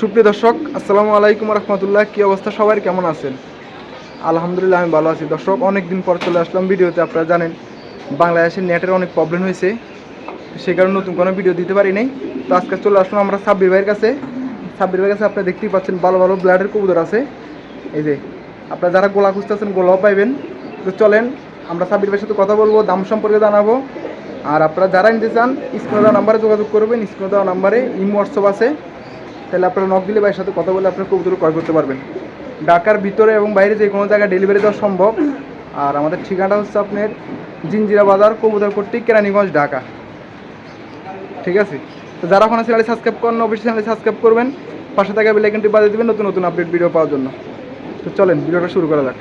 সুপ্রিয় দর্শক, আসসালামু আলাইকুম রহমতুল্লাহ। কী অবস্থা সবার কেমন আছেন? আলহামদুলিল্লাহ, আমি ভালো আছি। দর্শক অনেক দিন পর চলে আসলাম ভিডিওতে। আপনারা জানেন বাংলাদেশের নেটের অনেক প্রবলেম হয়েছে। সেই কারণে নতুন কোনো ভিডিও দিতে পারি নাই। তো আজকে চলে আসলাম আমরা সাব্বির ভাইয়ের কাছে। সাব্বির ভাইয়ের কাছে আপনারা দেখতেই পাচ্ছেন, ভালো ভালো ব্লাডের কবুতর আছে। এই যে, আপনারা যারা গোলা খুঁজতেছেন, গোলাও পাইবেন। তো চলেন, আমরা সাব্বির ভাইয়ের সাথে কথা বলব, দাম সম্পর্কে জানাব। আর আপনারা যারা নিতে চান, স্ক্রিনে দেওয়া নাম্বারে যোগাযোগ করবেন। স্ক্রিনে দেওয়া নাম্বারে ইমো হোয়াটসঅ্যাপ আছে। তাহলে আপনারা নক দিলে ভাইয়ের সাথে কথা বলে আপনার কবুতর ক্রয় করতে পারবেন। ঢাকার ভিতরে এবং বাইরে যে কোনো জায়গায় ডেলিভারি দেওয়া সম্ভব। আর আমাদের ঠিকানাটা হচ্ছে আপনার জিঞ্জিরা বাজার কবুতর কর্তৃক কেরানীগঞ্জ ঢাকা। ঠিক আছে? তো যারা ওখানে চ্যানেলে সাবস্ক্রাইব করেন অবশ্যই চ্যানেলে সাবস্ক্রাইব করবেন। পাশে থাকা বেলাইকনটি বাজিয়ে দেবেন নতুন নতুন আপডেট ভিডিও পাওয়ার জন্য। তো চলেন ভিডিওটা শুরু করা যাক।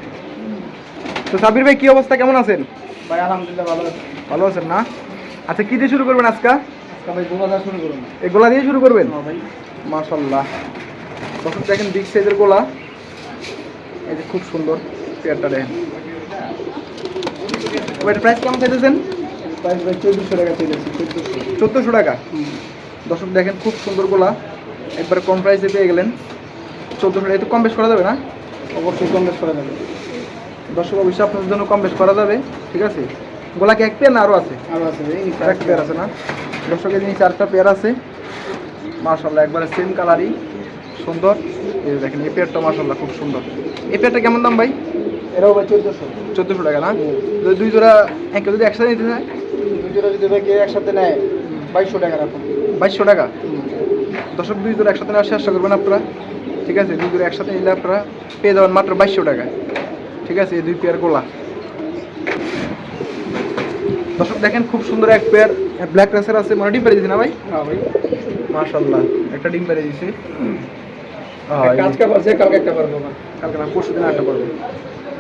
তো সাবির ভাই কী অবস্থা? কেমন আছেন? ভাই আলহামদুলিল্লাহ ভালো আছি। ভালো আছেন না? আচ্ছা কী দিয়ে শুরু করবেন আজকে? এই গোলা দিয়ে শুরু করবেন? হ্যাঁ ভাই। মাশাল্লাহ তখন দেখেন বিগ সাইজের গোলা। এই যে খুব সুন্দর পেয়ারটা দেখেন। ওইটার প্রাইস কেমন চাইতেছেন? প্রাইস ভাই চোদ্দোশো টাকা চলেছে চোদ্দোশো। টাকা? দর্শক দেখেন খুব সুন্দর গোলা। একবার কম প্রাইসে পেয়ে গেলেন। চোদ্দোশো টাকা একটু কম বেশ করা যাবে না? অবশ্যই কম বেশ করা যাবে। দর্শক অবশ্যই আপনাদের জন্য কম বেশ করা যাবে ঠিক আছে? গোলা কি এক পেয়ার না আরও আছে? আরও আছে এক পেয়ার আছে না? দর্শকের জিনিস চারটা পেয়ার আছে। মার্শাল্লাহ একবারে সেম কালারই সুন্দর। এই দেখেন এই পেয়ারটা মার্শাল্লাহ খুব সুন্দর। এই পেয়ারটা কেমন দাম ভাই? এরাও ভাই চোদ্দোশো। চোদ্দোশো টাকা না? যদি দুই জোড়া একে যদি একসাথে নিতে চায়? দুই জোড়া যদি ভাই একসাথে নেয় বাইশশো টাকা রাখুন। বাইশশো টাকা? দর্শক দুই জোড়া একসাথে নেওয়ার চেষ্টা করবেন আপনারা। ঠিক আছে দুই জোড়া একসাথে নিলে আপনারা পেয়ে যাবেন মাত্র বাইশশো টাকা ঠিক আছে এই দুই পেয়ার গোলা। দর্শক দেখেন খুব সুন্দর এক পেয়ার ব্ল্যাক রেসার আছে। মানে ডিম পেরে দিয়েছে না ভাই? হ্যাঁ ভাই। মার্শাল্লাহ একটা ডিম পেরে দিয়েছে আজকে পারছে কালকে একটা পারব না কালকে না পরশু দিন একটা পড়বে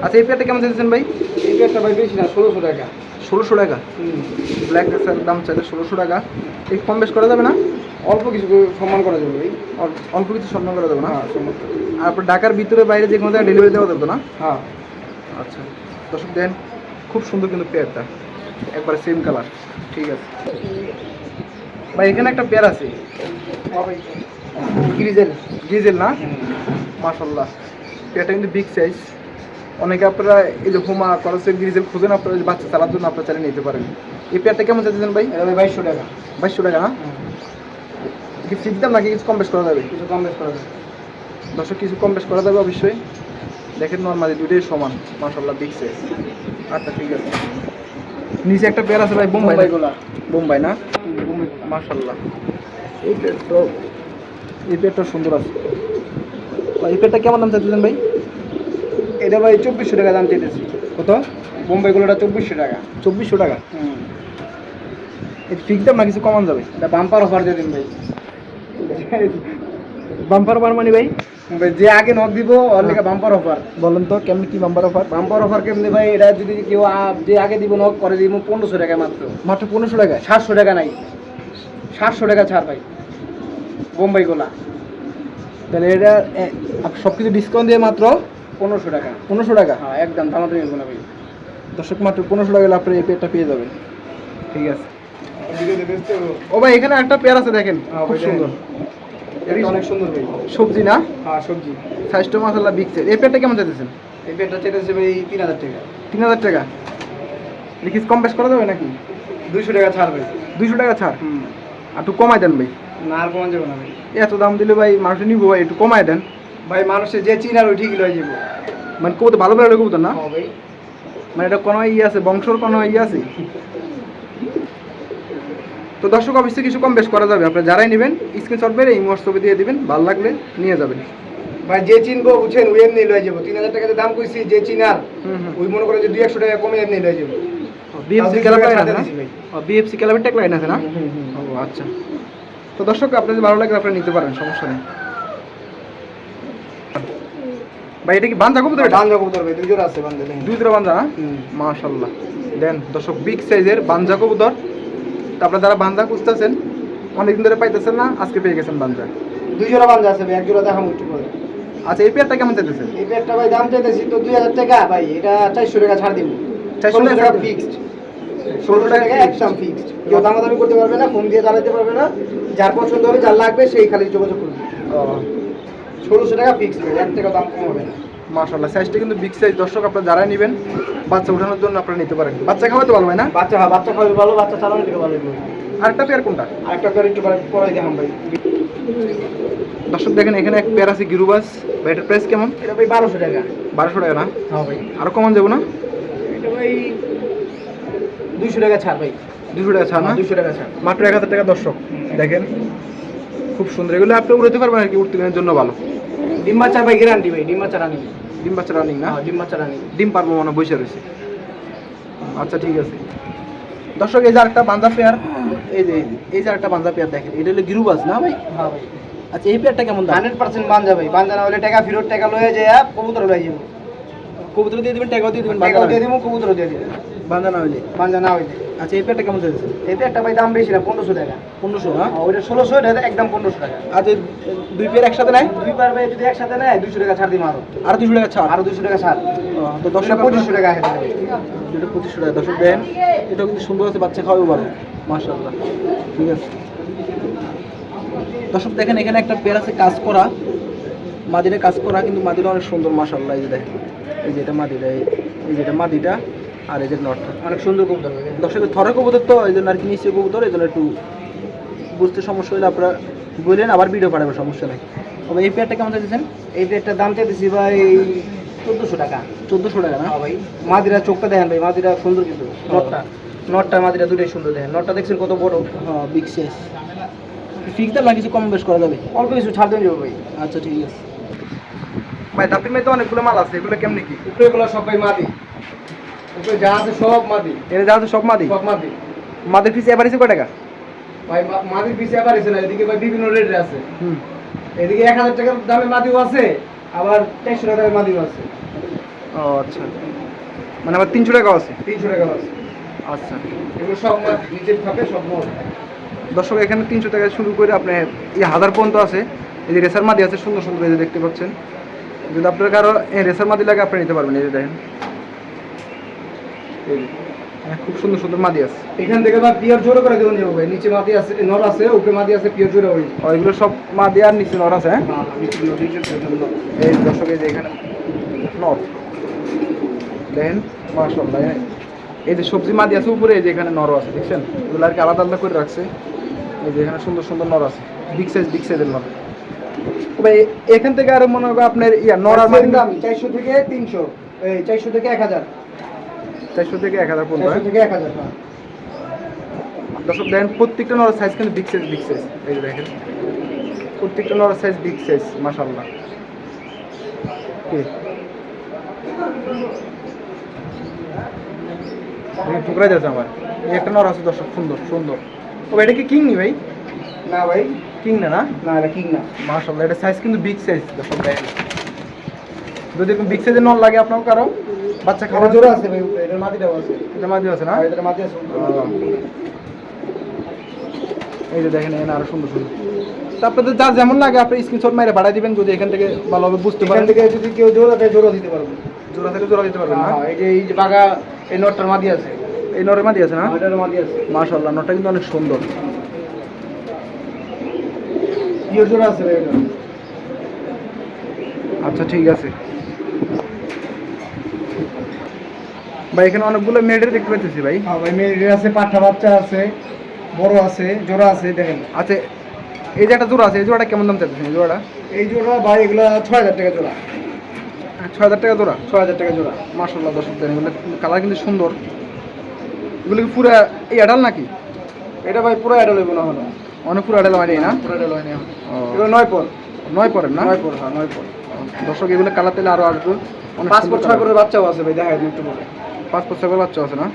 আচ্ছা এই পেয়ারটা কেমন চাইছেন ভাই? এই পেয়ারটা ভাই বেশি না ষোলোশো টাকা। ষোলোশো টাকা? ব্ল্যাক রেসার দাম চাইলে ষোলোশো টাকা। এই কম বেশ করা যাবে না? অল্প কিছু সম্মান করা যাবে ভাই। অল- অল্প কিছু সম্মান করা যাবে না? হ্যাঁ সম্মান আর ঢাকার ভিতরে বাইরে যে কোনো জায়গায় ডেলিভারি দেওয়া যাবে না? হ্যাঁ। আচ্ছা দর্শক দেন খুব সুন্দর কিন্তু পেয়ারটা একবারে সেম কালার ঠিক আছে। ভাই এখানে একটা পেয়ার আছে। ভাই গ্রিজেল না? মাশাল্লাহ পেয়ারটা কিন্তু বিগ সাইজ অনেকে আপনারা এই যে হোমা করসের গ্রিজেল খুঁজেন আপনারা বাচ্চা চালার জন্য আপনারা চালিয়ে নিতে পারেন। এই পেয়ারটা কেমন চাইছেন ভাই? বাইশশো টাকা। বাইশশো টাকা না? কি ফিক্স দাম নাকি কিছু কম বেশ করা যাবে? কিছু কম বেশ করা যাবে। দর্শক কিছু কম বেশ করা যাবে অবশ্যই। দেখেন নর্মালি দুটোই সমান। মাশাল্লাহ বিগ সাইজ আচ্ছা ঠিক আছে। নিচে একটা পেয়ার আছে ভাই বোম্বাই বোম্বাই গোলা বোম্বাই না? মাশাল্লাহ এই পেয়ারটা এই পেয়ারটা সুন্দর আছে। ভাই, এই পেয়ারটা কেমন দাম চাইতেছেন ভাই? এটা ভাই চব্বিশশো টাকা দাম চেয়েছি কত? বোম্বাই গোলাটা চব্বিশশো টাকা। চব্বিশশো টাকা? এই ফিক্স দাম না কিছু কমান যাবে? এটা বাম্পার অফার দিয়ে দিন ভাই। বাম্পার অফার মানে ভাই যে আগে নক দিব ওর লেগে বাম্পার অফার বলেন তো কেমন কি বাম্পার অফার বাম্পার অফার কেমনি ভাই? এটা যদি কেউ যে আগে দিব নক করে দিব পনেরোশো টাকা মাত্র। মাত্র পনেরোশো টাকা? সাতশো টাকা নাই। সাতশো টাকা ছাড় ভাই। বোম্বাই গোলা। তাহলে এটা সব কিছু ডিসকাউন্ট দিয়ে মাত্র পনেরোশো টাকা। পনেরোশো টাকা? হ্যাঁ একদম দামাদামি হবে না ভাই। দর্শক মাত্র পনেরোশো টাকা আপনি এই পেয়ারটা পেয়ে যাবেন। ঠিক আছে। ও ভাই এখানে একটা পেয়ার আছে দেখেন। হ্যাঁ, খুব সুন্দর। এটা অনেক সুন্দর ভাই সবজি না? হ্যাঁ সবজি। সাইজটা মাসাল্লাহ বিগ সাইজ এই পেয়ারটা কেমন চাইতেছেন? এই পেটটা চেটেছে ভাই তিন হাজার টাকা। তিন হাজার টাকা? দেখিস কম বেশ করা যাবে নাকি? দুইশো টাকা ছাড় ভাই। দুইশো টাকা ছাড়? হুম। আর একটু কমাই দেন ভাই। না আর কমান যাবে না ভাই। এত দাম দিলে ভাই মানুষ নিবো ভাই একটু কমাই দেন। ভাই মানুষের যে চিনার ওই ঠিকই লয়ে যাব। মানে কবুতর ভালো বেরোলে কবুতর না? হ্যাঁ মানে এটা কোনো ইয়ে আছে বংশর কোনো ইয়ে আছে? তো দর্শক অবশ্যই কিছু কম বেশ করা যাবে। আপনারা যারাই নেবেন স্ক্রিনশট মেরে এই ছবি দিয়ে দিবেন ভালো লাগলে নিয়ে যাবেন। ভাই যে চিনবো বুঝছেন ওই এমনি লয়ে যাব। তিন হাজার টাকা যে দাম কইছি যে চিনার ওই মনে করে যে দুই একশো টাকা কমে এমনি লয়ে যাব। বিএফসি টাকা ভাই। বিএফসি ক্যালাবের ট্যাগ লাইন আছে না? ও আচ্ছা। তো দর্শক আপনাদের ভালো লাগলে আপনারা নিতে পারেন সমস্যা নেই। ভাই এটা কি বান্ধা কবুতর বান্ধা কবুতর ভাই দুই জোড়া আছে বান্ধা দেখেন। দুই জোড়া বান্ধা না হুম। মাশাল্লাহ দেন দর্শক বিগ সাইজের বাঞ্জা কবুতর। তারপরে যারা বাঞ্জা খুঁজতেছেন অনেকদিন ধরে পাইতেছেন না আজকে পেয়ে গেছেন বাঞ্জা। দুই জোড়া বান্ধা আছে ভাই এক জোড়া দেখাম একটু পরে। আচ্ছা এই পেয়ারটা কেমন চাইতেছেন এই পেয়ারটা ভাই দাম চাইতেছি তো দুই হাজার টাকা ভাই এটা চারশো টাকা ছাড় দিব। 400 ষোলোশো টাকা ফিক্সড ষোলোশো টাকা। একদম ফিক্সড কেউ দামাদামি করতে পারবে না ফোন দিয়ে চালাতে পারবে না। যার পছন্দ হবে যার লাগবে সেই খালি যোগাযোগ করবে। ষোলোশো টাকা ফিক্স এক টাকা দাম কম হবে না। মাশাল্লাহ সাইজটা কিন্তু বিগ সাইজ দর্শক আপনারা যারা নেবেন বাচ্চা ওঠানোর জন্য আপনারা নিতে পারেন। বাচ্চা খাওয়াতে ভালো হয় না? বাচ্চা হ্যাঁ বাচ্চা খাওয়াবে ভালো বাচ্চা চালানো থেকে ভালো। আরেকটা পেয়ার কোনটা? আরেকটা করে একটু পরে দেখাম ভাই। দর্শক দেখেন এখানে এক পেয়ার আছে গিরুবাস ভাই এটার প্রাইস কেমন? এটা ভাই বারোশো টাকা। বারোশো টাকা না? হ্যাঁ ভাই। আরও কমান যাব না? এটা ভাই দুইশো টাকা ছাড় ভাই। দুশো টাকা ছাড় না? দুশো টাকা ছাড়। মাত্র এক হাজার টাকা দর্শক দেখেন। খুব সুন্দর। এগুলো আপনি উড়তে পারবেন আর কি উঠতে জন্য ভালো। ডিম বাচ্চা ভাই গ্যারান্টি ভাই ডিম বাচ্চা রানি ডিম বাচ্চা রানিং না? হ্যাঁ ডিম বাচ্চা রানি ডিম পারব মনে বসে রয়েছে। আচ্ছা ঠিক আছে। দর্শক এই যে আরেকটা বান্ধা পেয়ার এই যে এই যে আরেকটা বান্ধা পেয়ার দেখেন এটা হলো গিরুবাস না ভাই? হ্যাঁ ভাই। আচ্ছা এই পেয়ারটা কেমন দাম? হান্ড্রেড পার্সেন্ট বান্ধা ভাই বান্ধা না হলে টাকা ফেরত টাকা লয়ে যায় কবুতর লয়ে যাব। কবুতর দিয়ে দিবেন টাকাও দিয়ে দিবেন টাকাও দিয়ে দিব কবুতর দিয়ে দিব বান্ধা না হইলে বান্ধা না হইলে। আচ্ছা এই কেমন চলছে? ভাই দাম বেশি না পনেরোশো টাকা। পনেরোশো হ্যাঁ? ওইটা ষোলোশো এটা একদম পনেরোশো টাকা। আর যদি দুই পেয়ার একসাথে নেয়? দুই ভাই যদি একসাথে নেয় দুশো টাকা ছাড় আরও। আর দুশো টাকা ছাড়? আরও দুশো টাকা ছাড়। তো দশ দশটা টাকা পঁচিশশো টাকা যেটা পঁচিশশো টাকা দেন কিন্তু সুন্দর আছে বাচ্চা ভালো ঠিক আছে। দর্শক দেখেন এখানে একটা পেয়ার আছে কাজ করা। মাদিরে কাজ করা কিন্তু মাদিটা অনেক সুন্দর মাশাআল্লাহ এই যে দেখেন। এই যে এটা মাদিটা এই যে এটা মাদিটা। আর এই যে নটটা। অনেক সুন্দর কবুতর দর্শকের থরে কবুতর তো এই জন্য আর কি নিচে কবুতর এই জন্য একটু বুঝতে সমস্যা হলে আপনারা বললেন আবার ভিডিও পাঠাবে সমস্যা নেই। তবে এই পেয়ারটা কেমন চাইছেন এই পেটটার দাম চাইতেছি ভাই চোদ্দোশো টাকা। চোদ্দোশো টাকা না? হ্যাঁ ভাই মাদিরা চোখটা দেখেন ভাই মাদিরা সুন্দর কিন্তু নটটা। নটটা মাদিরা দুটোই সুন্দর দেখেন। নটটা দেখছেন কত বড়? হ্যাঁ বিগ সাইজ ফিক্স দাম না কিছু কম বেশ করা যাবে? অল্প কিছু ছাড় দেন যাব ভাই। আচ্ছা ঠিক আছে। ভাই দাপির মধ্যে অনেকগুলো মাল আছে এগুলো কেমনি কি? উপরেগুলো সব ভাই মাদি। যা আছে সব মাদি। যা আছে সব মাদি? সব মাদি। মাদের পিস টাকা ভাই মাদির না এদিকে ভাই বিভিন্ন আছে। হুম। এদিকে এক হাজার টাকার দামে মাদিও আছে আবার দামে মাদিও আছে। ও আচ্ছা। মানে আবার তিনশো টাকাও আছে? তিনশো টাকা আছে। আচ্ছা। এগুলো সব থাকে দর্শক এখানে তিনশো টাকা শুরু করে আপনি এই হাজার পর্যন্ত আছে। এই যে রেসার মাদি আছে সুন্দর সুন্দর এই যে দেখতে পাচ্ছেন। যদি আপনার কারও রেসার মাদি লাগে আপনি নিতে পারবেন এই যে দেখেন। খুব সুন্দর সুন্দর মাদি আছে। এখান থেকে বা পিওর জোরে করে দেবেন যাব ভাই নিচে মাদি আছে নর আছে উপরে মাদি আছে পিওর জোরে হয়ে আর এগুলো সব মাদি আর নিচে নর আছে হ্যাঁ। এই দর্শক এই যে এখানে নর। দেখেন মাশাআল্লাহ এই যে সবজি মাদি আছে উপরে এই যে এখানে নর আছে দেখছেন? এগুলো আর কি আলাদা আলাদা করে রাখছে। এই যে এখানে সুন্দর সুন্দর নর আছে বিগ সাইজ বিগ সাইজের নর। এ- এখান থেকে আর মনে হবে আপনার ইয়া নর আর মাদি দাম চারশো থেকে তিনশো এই চারশো থেকে এক হাজার। চারশো থেকে এক হাজার চারশো হ্যাঁ? থেকে এক হাজার হ্যাঁ। দর্শক দেখেন প্রত্যেকটা নর সাইজ কিন্তু বিগ সাইজ বিগ সাইজ এই যে দেখেন প্রত্যেকটা নর সাইজ বিগ সাইজ মাশাআল্লাহ। কি টুকরা যাচ্ছে আমার। এই একটা নর আছে দর্শক সুন্দর সুন্দর। ও এটা কি কিং নি ভাই? না ভাই। কিং না না? না এটা কিং না। মাশাআল্লাহ এটা সাইজ কিন্তু বিগ সাইজ দর্শক দেখেন। যদি এরকম বিগ সাইজের নর লাগে আপনার কারও বাচ্চা খাবার খাওয়ার আছে ভাই এটার মাদিটাও আছে। এটা মাঝে আছে না? এটার মাদি আছে। এই যে দেখেন এখানে আরও সুন্দর সুন্দর। তো যার যেমন লাগে আপনি স্ক্রিনশট মেরে পাঠিয়ে দিবেন যদি এখান থেকে ভালোভাবে বুঝতে এখান পারেন। থেকে যদি কেউ জোড়া দেয় জোড়া দিতে পারব। জোড়া থেকে জোড়া দিতে পারবেন না? হ্যাঁ, এই যে এই যে বাগা এই নটটার মাদি আছে। এই নরের মাদি আছে না? এটার মাদি আছে। মাশাআল্লাহ নটা কিন্তু অনেক সুন্দর। পিওর জোড়া আছে আচ্ছা ঠিক আছে। ভাই এখানে অনেকগুলো মেয়েদের দেখতে পাচ্ছি ভাই। হ্যাঁ ভাই মেয়ের আছে পাঠা বাচ্চা আছে বড় আছে জোড়া আছে দেখেন। আচ্ছা এই যে একটা জোড়া আছে এই জোড়াটা কেমন দাম চাচ্ছেন এই জোড়াটা? এই জোড়া ভাই এগুলা ছয় হাজার টাকা জোড়া। ছয় হাজার টাকা জোড়া? ছয় হাজার টাকা জোড়া। মাশাআল্লাহ দর্শক এগুলো কালার কিন্তু সুন্দর। এগুলো কি পুরো এই আডাল নাকি? এটা ভাই পুরো অ্যাডাল হইব না হলো। অনেক পুরো আডাল মানে না? পুরো অ্যাডাল হয়নি এগুলো নয় পর। নয় পরের না? নয় পর হ্যাঁ নয় পর। দর্শক এগুলো কালার তেলে আরও আসবে। পাঁচ পর ছয়। পরের বাচ্চাও আছে ভাই দেখা একটু পরে। পাঁচ পাঁচ করে বাচ্চা আছে না?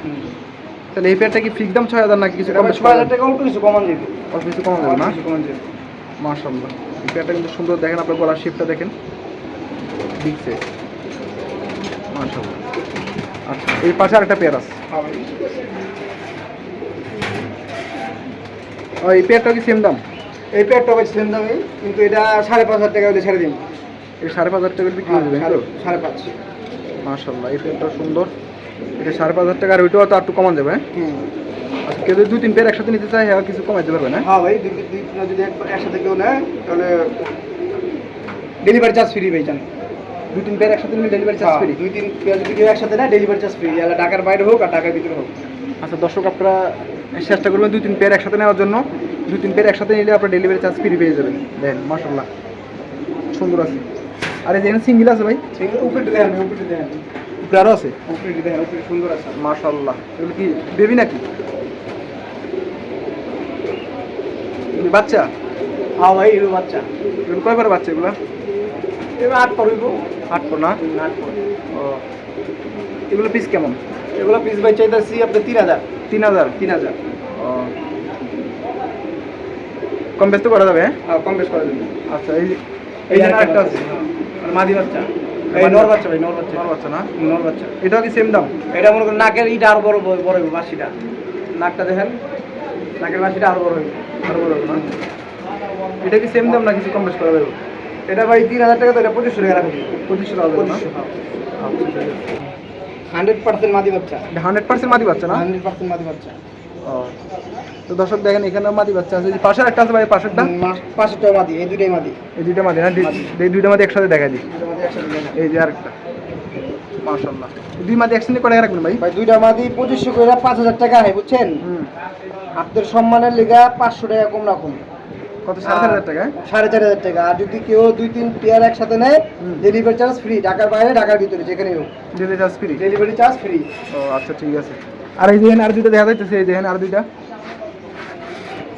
তাহলে এই পেয়ারটা কি ফিক্স দাম ছয় হাজার নাকি কিছু কম ছয় হাজার টাকা অল্প কিছু কমান যাবে। অল্প কিছু কম যাবে না? কমান যাবে। মাশাআল্লাহ। এই পেয়ারটা কিন্তু সুন্দর দেখেন আপনার গলার শেপটা দেখেন। বিগ সাইজ মাশাআল্লাহ। আচ্ছা এই পাশে আরেকটা পেয়ার আছে। হ্যাঁ এই পেয়ারটা কি সেম দাম? এই প্যাডটা ভাই সেম দামে কিন্তু এটা সাড়ে পাঁচ হাজার টাকা হলে ছেড়ে দিন। এই সাড়ে পাঁচ হাজার টাকা বিক্রি হ্যাঁ, করে দেবেন সাড়ে- পাঁচ। মাশাআল্লাহ এই পেয়ারটা সুন্দর। এটা সাড়ে পাঁচ হাজার টাকা আর ওইটাও তো একটু কমান যাবে হ্যাঁ? আচ্ছা কেউ যদি দুই তিন পেয়ার একসাথে নিতে চায় হ্যাঁ কিছু কমাইতে পারবে না? হ্যাঁ ভাই দুই দুই যদি এক- একসাথে কেউ নেয় তাহলে ডেলিভারি চার্জ ফ্রি ভাই জানেন? দুই তিন পেয়ার একসাথে নিলে ডেলিভারি চার্জ ফ্রি দুই তিন পেঁয়াজ যদি কেউ একসাথে নেয় ডেলিভারি চার্জ ফ্রি তাহলে ঢাকার বাইরে হোক আর ঢাকার ভিতরে হোক। আচ্ছা দর্শক আপনারা চেষ্টা করবেন দুই তিন পেয়ার একসাথে নেওয়ার জন্য। দুই তিন পেয়ার একসাথে নিলে আপনার ডেলিভারি চার্জ ফ্রি পেয়ে যাবেন। দেখেন মাশাল্লাহ সুন্দর আছে। আর এই যে সিঙ্গেল আছে ভাই? সেগুলো উপরে দেখেন উপরে দেখেন উপরে আরও আছে? উপরে দেখেন উপরে সুন্দর আছে। মাশাল্লাহ এগুলো কি বেবি নাকি? বাচ্চা? হ্যাঁ ভাই এগুলো বাচ্চা। এগুলো কয়বার বাচ্চা এগুলো? এবার আট পড়ব আট পর না? আট পড়ব ও। এগুলো পিস কেমন? এগুলো পিস ভাই চাইতেছি আপনার তিন হাজার। তিন হাজার? তিন হাজার। ও। কম বেশ তো করা যাবে হ্যাঁ? হ্যাঁ কম বেশ করে দেবেন আচ্ছা এই এই যে আরেকটা আছে। আর মাদি বাচ্চা। এই নর বাচ্চা ভাই নর বাচ্চা। আমার বাচ্চা না? নর বাচ্চা। এটাও কি সেম দাম? এটা মনে করেন নাকের ইটা আরও বড় বড় হইব বাসিটা নাকটা দেখেন। নাকের বাসিটা আরও বড় হইব আরও বড় হবে না? এটা কি সেম দাম না কিছু কম বেশ করা যাবে? এটা ভাই তিন হাজার টাকা তো এটা পঁচিশশো টাকা রাখবেন পঁচিশশো টাকা পঁচিশশো আচ্ছা, হান্ড্রেড পার্সেন্ট মাদি বাচ্চা। হান্ড্রেড পার্সেন্ট মাদি বাচ্চা না? হান্ড্রেড পার্সেন্ট মাদি বাচ্চা। ও। তো দর্শক দেখেন এখানে মাদি বাচ্চা আছে। পাশের একটা আছে ভাই পাশেরটা? পাঁচশো মাদি এই দুটাই মাদি। এই দুইটা মাদি না এই দুইটা মাদি একসাথে দেখা দিই। এই যে আরেকটা। মাশাল্লাহ দুই মাদি একসাথে করে রাখবেন ভাই? ভাই দুইটা মাদি পঁচিশশো করে পাঁচ হাজার টাকা হয় বুঝছেন? হুম। আপনাদের সম্মানের লেগা পাঁচশো টাকা কম রাখুন কত? টাকা হ্যাঁ? সাড়ে চার হাজার টাকা। আর যদি কেউ দুই তিন পেয়ার একসাথে নেয় ডেলিভারি চার্জ ফ্রি ঢাকার বাইরে ঢাকার ভিতরে যেখানে হোক। Daily charge free delivery charge free ও আচ্ছা ঠিক আছে। আর এই দেখেন আর দুইটা দেখা যাইতেছে এই দেখেন আর দুইটা।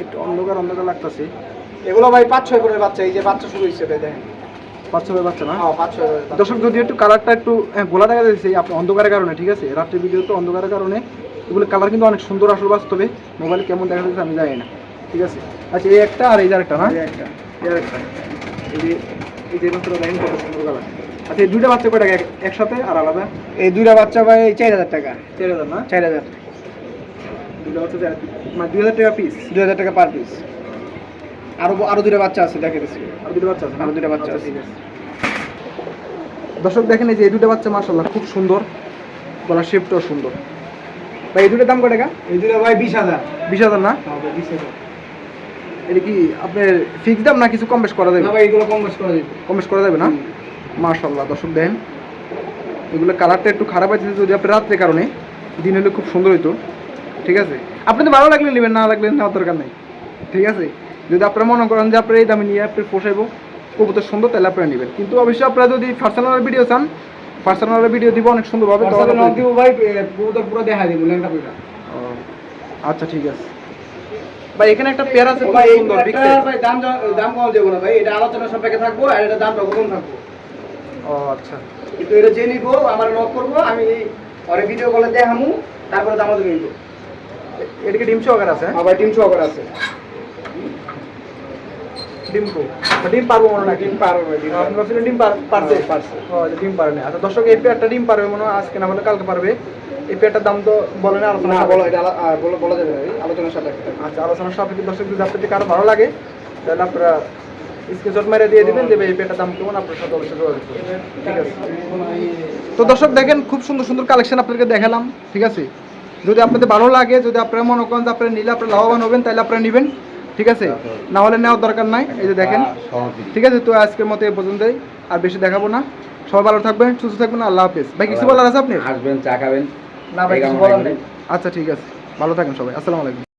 একটু অন্ধকার অন্ধকার লাগতেছে। এগুলো ভাই পাঁচ ছয় করে বাচ্চা এই যে বাচ্চা শুরু হয়েছে দেখেন। পাঁচ ছয় বাচ্চা না? হ্যাঁ পাঁচ ছয় দর্শক যদি একটু কালারটা একটু হ্যাঁ, গোলা দেখা যাচ্ছে আপনার অন্ধকারের কারণে ঠিক আছে? রাত্রে ভিডিও তো অন্ধকারের কারণে। এগুলো কালার কিন্তু অনেক সুন্দর আসলে বাস্তবে। মোবাইলে কেমন দেখা যাচ্ছে আমি জানি না ঠিক আছে? আচ্ছা এই একটা আর এই আরেকটা না? একটা এই আরেকটা। এই যে এই যে মাত্র দেখেন কত সুন্দর কালার। আচ্ছা এই দুইটা বাচ্চা কয় টাকা এক- একসাথে আর আলাদা? এই দুইটা বাচ্চা ভাই চার হাজার টাকা। চার হাজার না? চার হাজার। মানে দুই হাজার টাকা পিস দুই হাজার টাকা পার পিস আরও বাচ্চা আছে দেখে দিচ্ছি। আর দুটো বাচ্চা আছে আরও বাচ্চা আচ্ছা, আছে। দর্শক দেখেন এই যে এই দুটো বাচ্চা মাশাল্লাহ খুব সুন্দর। গলার শেপটাও সুন্দর। ভাই এই দুটোর দাম টাকা? এই দুইটা ভাই বিশ হাজার। বিশ হাজার না? হ্যাঁ বিশ হাজার। এটা কি আপনার ফিক্স দাম না কিছু কম বেশ করা যাবে? না ভাই এগুলো কম বেশ করে দিবে কম বেশ করা যাবে না? মাশাল্লাহ দর্শক দেখেন। এগুলো কালারটা একটু খারাপ আছে যদি আপনি রাত্রে কারণে দিন হলে খুব সুন্দর হইতো। ঠিক আছে? আপনাদের ভালো লাগলে নেবেন না লাগলে নেওয়ার দরকার নেই। ঠিক আছে? যদি আপনারা মনে করেন যে আপনার এই দামে নিয়ে আপনি পোষাইবো কবুতর সুন্দর তাহলে আপনারা নেবেন। কিন্তু অবশ্যই আপনারা যদি পার্সোনাল ভিডিও চান পার্সোনাল ভিডিও দিব অনেক সুন্দরভাবে দিব ভাই পুরো পুরো দেখা দিব পুরো। আচ্ছা ঠিক আছে। ভাই এখানে একটা পেয়ার আছে খুব সুন্দর একটা ভাই দাম দাম কম দেবো না ভাই এটা আলোচনা সাপেক্ষে থাকব আর এটা দামটা কম থাকব। ও আচ্ছা। কিন্তু এটা যে নিবো আমার নক করব আমি পরে ভিডিও কলে দেখামু তারপরে দাম দেবো ডিম সহকার আছে হ্যাঁ? সহকার আছে। ডিম কো? ডিম পারব মনে না ডিম পারবে ডিম আপনি ডিম পারছে? পারছে। আচ্ছা, ডিম আচ্ছা দর্শক এই পেয়ারটা ডিম পারবে মনে হয় আজকে না হলে কালকে পারবে। এই পেয়ারটার দাম তো বলে না আলোচনা বলো এটা আলা- আহ, বলো বলা যাবে না সাপেক্ষে। আচ্ছা সাপেক্ষে দর্শক যদি আপনাদের কারও ভালো লাগে তাহলে আপনারা স্ক্রিনশট মেরে দিয়ে দিবেন দেবে এই পেয়ারটার দাম কেমন আপনার সাথে অবশ্যই যোগাযোগ ঠিক আছে। তো দর্শক দেখেন খুব সুন্দর সুন্দর কালেকশন আপনাদেরকে দেখালাম ঠিক আছে? যদি আপনাদের ভালো লাগে যদি আপনারা মনে করেন যে আপনারা নিলে আপনারা লাভবান হবেন তাহলে আপনারা নেবেন। ঠিক আছে? না হলে নেওয়ার দরকার নাই। এই যে দেখেন। ঠিক আছে? তো আজকের মতো এ পর্যন্তই। আর বেশি দেখাবো না। সবাই ভালো থাকবেন সুস্থ থাকবেন আল্লাহ হাফেজ। ভাই কিছু বলার আছে আপনি? আসবেন চা খাবেন। না ভাই কিছু বলার নেই। আচ্ছা ঠিক আছে। ভালো থাকেন সবাই। আসসালামু আলাইকুম।